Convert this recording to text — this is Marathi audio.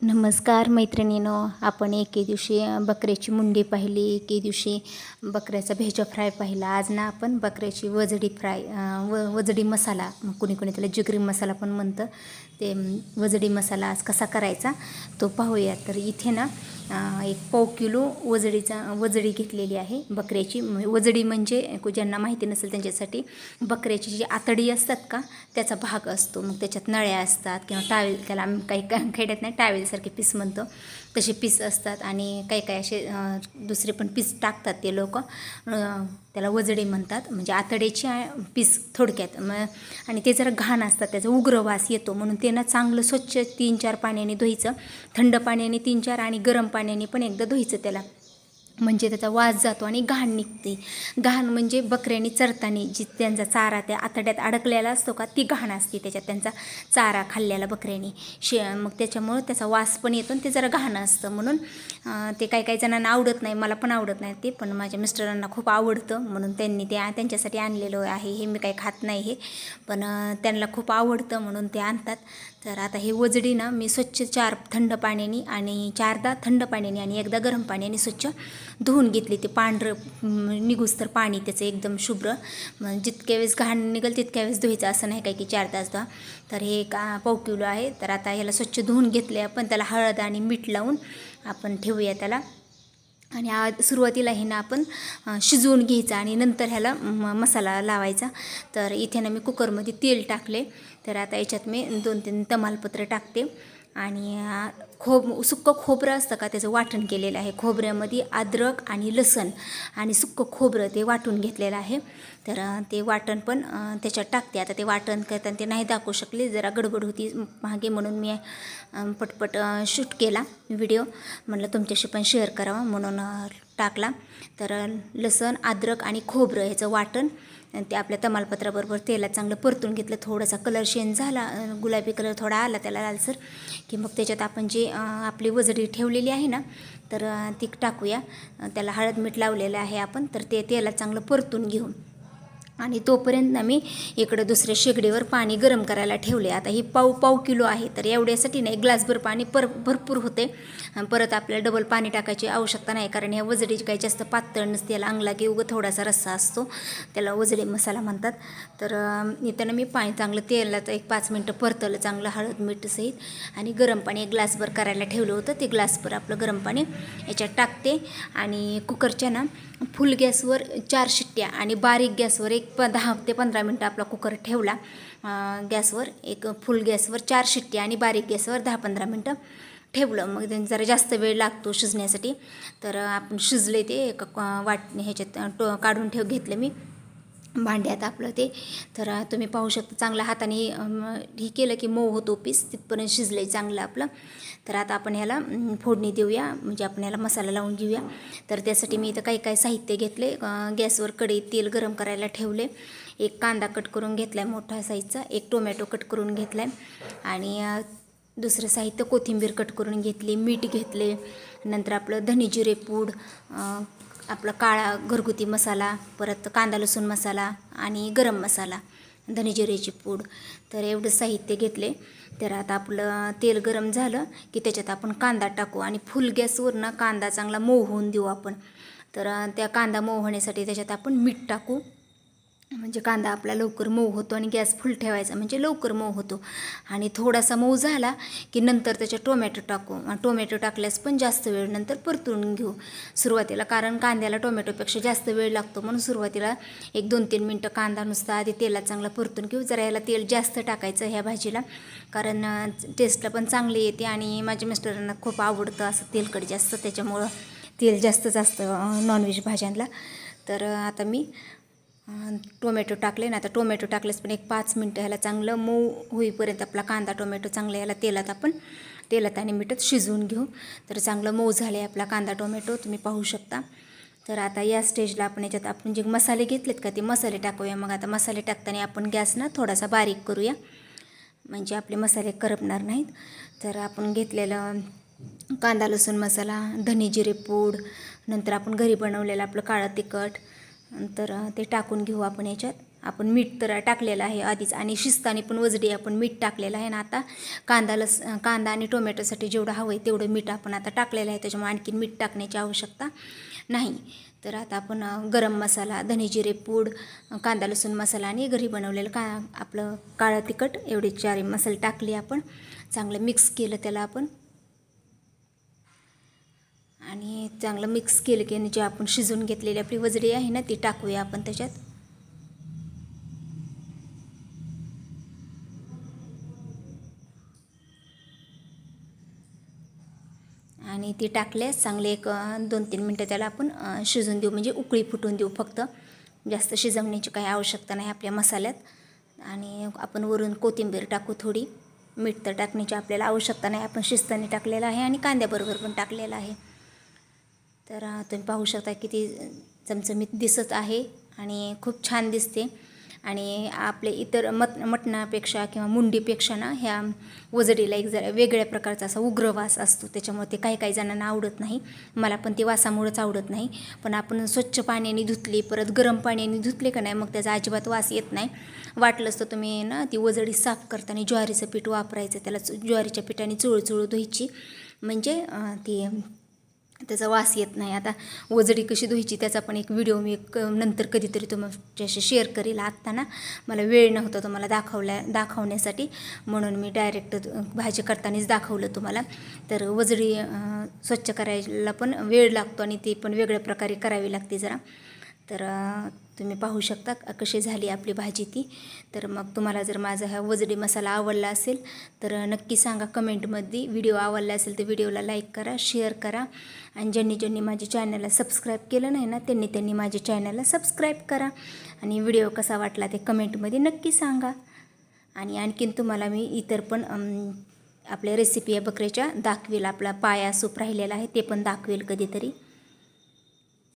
नमस्कार मैत्रिणीनो आपण एके दिवशी बकऱ्याची मुंडी पाहिली एके दिवशी बकऱ्याचा भेजा फ्राय पाहिला. आज ना आपण बकऱ्याची वजडी फ्राय व वजडी मसाला कुणी कुणी त्याला जिगरी मसाला पण म्हणतं. ते वजडी मसाला आज कसा करायचा तो पाहूया. तर इथे ना एक पाव किलो वजडीचा वजडी घेतलेली आहे बकऱ्याची. वजडी म्हणजे ज्यांना माहिती नसेल त्यांच्यासाठी बकऱ्याची जी आतडी असतात का त्याचा भाग असतो. मग त्याच्यात नळ्या असतात किंवा टावेल त्याला आम्ही काही खेड्यात नाही थालीसारखे पीस म्हणतो तसे पीस असतात आणि काही काही असे दुसरे पण पीस टाकतात ते लोक. त्याला वजडे म्हणतात म्हणजे आतड्याची पीस थोडक्यात. मग आणि ते जरा घाण असतात त्याचा उग्र वास येतो. म्हणून ते ना चांगलं स्वच्छ तीन चार पाण्याने धुयचं थंड पाण्याने तीन चार आणि गरम पाण्याने पण एकदा धुयचं त्याला. म्हणजे त्याचा वास जातो आणि घाण निघते. घाण म्हणजे बकऱ्यांनी चरताना जी त्यांचा चारा त्या आतड्यात अडकलेला असतो का ती घाण असते त्याच्यात त्यांचा चारा खाल्लेला बकऱ्यांनी. शे मग त्याच्यामुळं त्याचा वास पण येतो आणि ते जरा घाण असतं. म्हणून ते काही काही जणांना आवडत नाही मला पण आवडत नाही ते पण माझ्या मिस्टरांना खूप आवडतं. म्हणून त्यांनी ते त्यांच्यासाठी आणलेलं आहे. हे मी काही खात नाही हे पण त्यांना खूप आवडतं म्हणून ते आणतात. तर आता हे वजडी ना मी स्वच्छ चार थंड पाण्याने आणि चारदा थंड पाण्याने आणि एकदा गरम पाण्याने स्वच्छ धुवून घेतली ते पांढरं निघूस तर पाणी त्याचं एकदम शुभ्र. मग जितक्या वेळेस घाण निघेल तितक्या वेळेस धुवायचं असं नाही काय की चार तास धुवा. तर हे का पाव किलो आहे. तर आता ह्याला स्वच्छ धुवून घेतले आपण. त्याला हळद आणि मीठ लावून आपण ठेवूया त्याला. आणि आ सुरुवातीला हे ना आपण शिजवून घ्यायचं आणि नंतर ह्याला म मसाला लावायचा. तर इथे ना मी कुकरमध्ये तेल टाकले तर आता याच्यात मी दोन तीन तमालपत्र टाकते. आणि खोब सुक्कं खोबरं असतं का त्याचं वाटण केलेलं आहे. खोबऱ्यामध्ये अद्रक आणि लसण आणि सुक्कं खोबरं ते वाटून घेतलेलं आहे. तर ते वाटण पण त्याच्यात टाकते. आता ते वाटण करताना ते नाही दाखवू शकले. जरा गडबड होती मागे म्हणून मी पटपट शूट केला व्हिडिओ. म्हटलं तुमच्याशी पण शेअर करावा म्हणून टाकला. तर लसण अद्रक आणि खोबरं ह्याचं वाटण आणि ते आपल्या तमालपत्राबरोबर तेलात चांगलं परतून घेतलं. थोडासा कलर चेंज झाला गुलाबी कलर थोडा आला त्याला लालसर. की मग त्याच्यात आपण जे आपली वजडी ठेवलेली आहे ना तर ती टाकूया. त्याला हळद मीठ लावलेलं आहे आपण तर ते तेलात चांगलं परतून घेऊ आणि तोपर्यंत ना मी इकडं दुसऱ्या शेगडीवर पाणी गरम करायला ठेवले. आता ही पाव पाव किलो आहे तर एवढ्यासाठी नाही ग्लासभर पाणी पर भरपूर होते. परत आपल्याला डबल पाणी टाकायची आवश्यकता नाही कारण या वजडीची काही जास्त पातळ नसते. याला अंगला की उगं थोडासा रस्सा असतो. त्याला वजडी मसाला म्हणतात. तर इथं मी पाणी चांगलं तेलाचं एक पाच मिनटं परतलं चांगलं हळद मीठ सहित. आणि गरम पाणी एक ग्लासभर करायला ठेवलं होतं. ते ग्लासभर आपलं गरम पाणी याच्यात टाकते. आणि कुकरच्या ना फुल गॅसवर चार शिट्ट्या आणि बारीक गॅसवर एक प दहा ते पंधरा मिनटं आपला कुकर ठेवला. गॅसवर एक फुल गॅसवर चार शिट्ट्या आणि बारीक गॅसवर दहा पंधरा मिनटं ठेवलं. मग जरा जास्त वेळ लागतो शिजण्यासाठी. तर आपण शिजले ते एका वाट ह्याच्यात टो काढून ठेव घेतलं मी. भांड्यात आपलं ते. तर तुम्ही पाहू शकता चांगला हाताने हे केलं की मऊ होतो पीस तिथपर्यंत शिजलं आहे चांगलं आपलं. तर आता आपण ह्याला फोडणी देऊया म्हणजे आपण ह्याला मसाला लावून घेऊया. तर त्यासाठी मी इथं काही काही साहित्य घेतले गॅसवर कढई तेल गरम करायला ठेवले. एक कांदा कट करून घेतला आहे मोठा साईजचा. एक टोमॅटो कट करून घेतला आहे आणि दुसरं साहित्य कोथिंबीर कट करून घेतली मीठ घेतले. नंतर आपलं धने जिरे पूड आपला काळा घरगुती मसाला परत कांदा लसूण मसाला आणि गरम मसाला धनेजिरेची पूड. तर एवढं साहित्य घेतले. तर आता आपलं तेल गरम झालं की त्याच्यात आपण कांदा टाकू आणि फुल गॅसवरनं कांदा चांगला मऊ होऊन देऊ आपण. तर त्या कांदा मऊ होण्यासाठी त्याच्यात आपण मीठ टाकू. म्हणजे कांदा आपला लवकर मऊ होतो आणि गॅस फुल ठेवायचा म्हणजे लवकर मऊ होतो. आणि थोडासा मऊ झाला की नंतर त्याच्यात टोमॅटो टाकू. टोमॅटो टाकल्यास पण जास्त वेळ नंतर परतून घेऊ सुरुवातीला कारण कांद्याला टोमॅटोपेक्षा जास्त वेळ लागतो. म्हणून सुरुवातीला एक दोन तीन मिनटं कांदा नुसता आधी तेलात चांगला परतून घेऊ. जरा याला तेल जास्त टाकायचं ह्या भाजीला कारण टेस्टला पण चांगली येते आणि माझ्या मिस्टरांना खूप आवडतं असं तेलकट जास्त. त्याच्यामुळं तेल जास्तच असतं नॉनव्हेज भाज्यांना. तर आता मी टोमॅटो टाकले ना आता टोमॅटो टाकलेच पण एक पाच मिनटं ह्याला चांगलं मऊ होईपर्यंत आपला कांदा टोमॅटो चांगला ह्याला तेलात आपण तेलात आणि मिठात शिजवून घेऊ. तर चांगलं मऊ झालं आहे आपला कांदा टोमॅटो तुम्ही पाहू शकता. तर आता या स्टेजला आपण याच्यात आपण जे मसाले घेतलेत का ते मसाले टाकूया. मग आता मसाले टाकताना आपण गॅस ना थोडासा बारीक करूया. म्हणजे आपले मसाले करपणार नाहीत. तर आपण घेतलेलं कांदा लसूण मसाला धने जिरे पूड नंतर आपण घरी बनवलेलं आपलं काळं तिखट नंतर ते टाकून घेऊ आपण याच्यात. आपण मीठ तर टाकलेलं आहे आधीच आणि शिस्ताने पण वजडी आपण मीठ टाकलेलं आहे ना आता. कांदा लस कांदा आणि टोमॅटोसाठी जेवढं हवं आहे तेवढं मीठ आपण आता टाकलेलं आहे. त्याच्यामुळे आणखीन मीठ टाकण्याची आवश्यकता नाही. तर आता आपण गरम मसाला धने जिरे पूड कांदा लसूण मसाला आणि घरी बनवलेलं का आपलं काळं तिखट एवढे चार मसाले टाकले आपण. चांगलं मिक्स केलं त्याला आपण. आणि चांगलं मिक्स केलं की आणि जे आपण शिजवून घेतलेली आपली वजडी आहे ना ती टाकूया आपण त्याच्यात. आणि ती टाकल्यास चांगले एक दोन तीन मिनटं त्याला आपण शिजून देऊ. म्हणजे उकळी फुटून देऊ फक्त. जास्त शिजवण्याची काही आवश्यकता नाही आपल्या मसाल्यात. आणि आपण वरून कोथिंबीर टाकू थोडी. मीठ तर टाकण्याची आपल्याला आवश्यकता नाही. आपण शिस्ताने टाकलेलं आहे आणि कांद्याबरोबर पण टाकलेलं आहे. तर तुम्ही पाहू शकता किती चमचमीत दिसत आहे आणि खूप छान दिसते. आणि आपले इतर मट मटणापेक्षा किंवा मुंडीपेक्षा ना ह्या वजडीला एक जरा वेगळ्या प्रकारचा असा उग्र वास असतो. त्याच्यामुळे ते काही काही जणांना आवडत नाही. मला पण ते वासामुळंच आवडत नाही. पण आपण स्वच्छ पाण्याने धुतली परत गरम पाण्याने धुतले का नाही मग त्याचा अजिबात वास येत नाही. वाटलंच तर तुम्ही ना ती वजडी साफ करताना ज्वारीचं पीठ वापरायचं त्याला ज्वारीच्या पिठाने चुळचुळ धुवायची म्हणजे ती त्याचा वास येत नाही. आता वजडी कशी धुवायची त्याचा पण एक व्हिडिओ मी क नंतर कधीतरी तुमच्याशी शेअर करेल. आत्ता ना मला वेळ नव्हता तुम्हाला दाखवल्या दाखवण्यासाठी. म्हणून मी डायरेक्ट भाजी करतानाच दाखवलं तुम्हाला. तर वजडी स्वच्छ करायला पण वेळ लागतो आणि ती पण वेगळ्या प्रकारे करावी लागते जरा. तर तुम्ही पाहू शकता कशी झाली आपली भाजी ती. तर मग तुम्हाला जर माझा हा वजडी मसाला आवडला असेल तर नक्की सांगा कमेंटमध्ये. व्हिडिओ आवडला असेल तर व्हिडिओला लाईक करा शेअर करा. आणि ज्यांनी ज्यांनी माझ्या चॅनलला सबस्क्राईब केलं नाही ना त्यांनी त्यांनी माझ्या चॅनलला सबस्क्राईब करा. आणि व्हिडिओ कसा वाटला ते कमेंटमध्ये नक्की सांगा. आणि आणखीन तुम्हाला मी इतर पण आपल्या रेसिपी या बकऱ्याच्या दाखवेल. आपला पाया सूप राहिलेला आहे ते पण दाखवेल कधीतरी.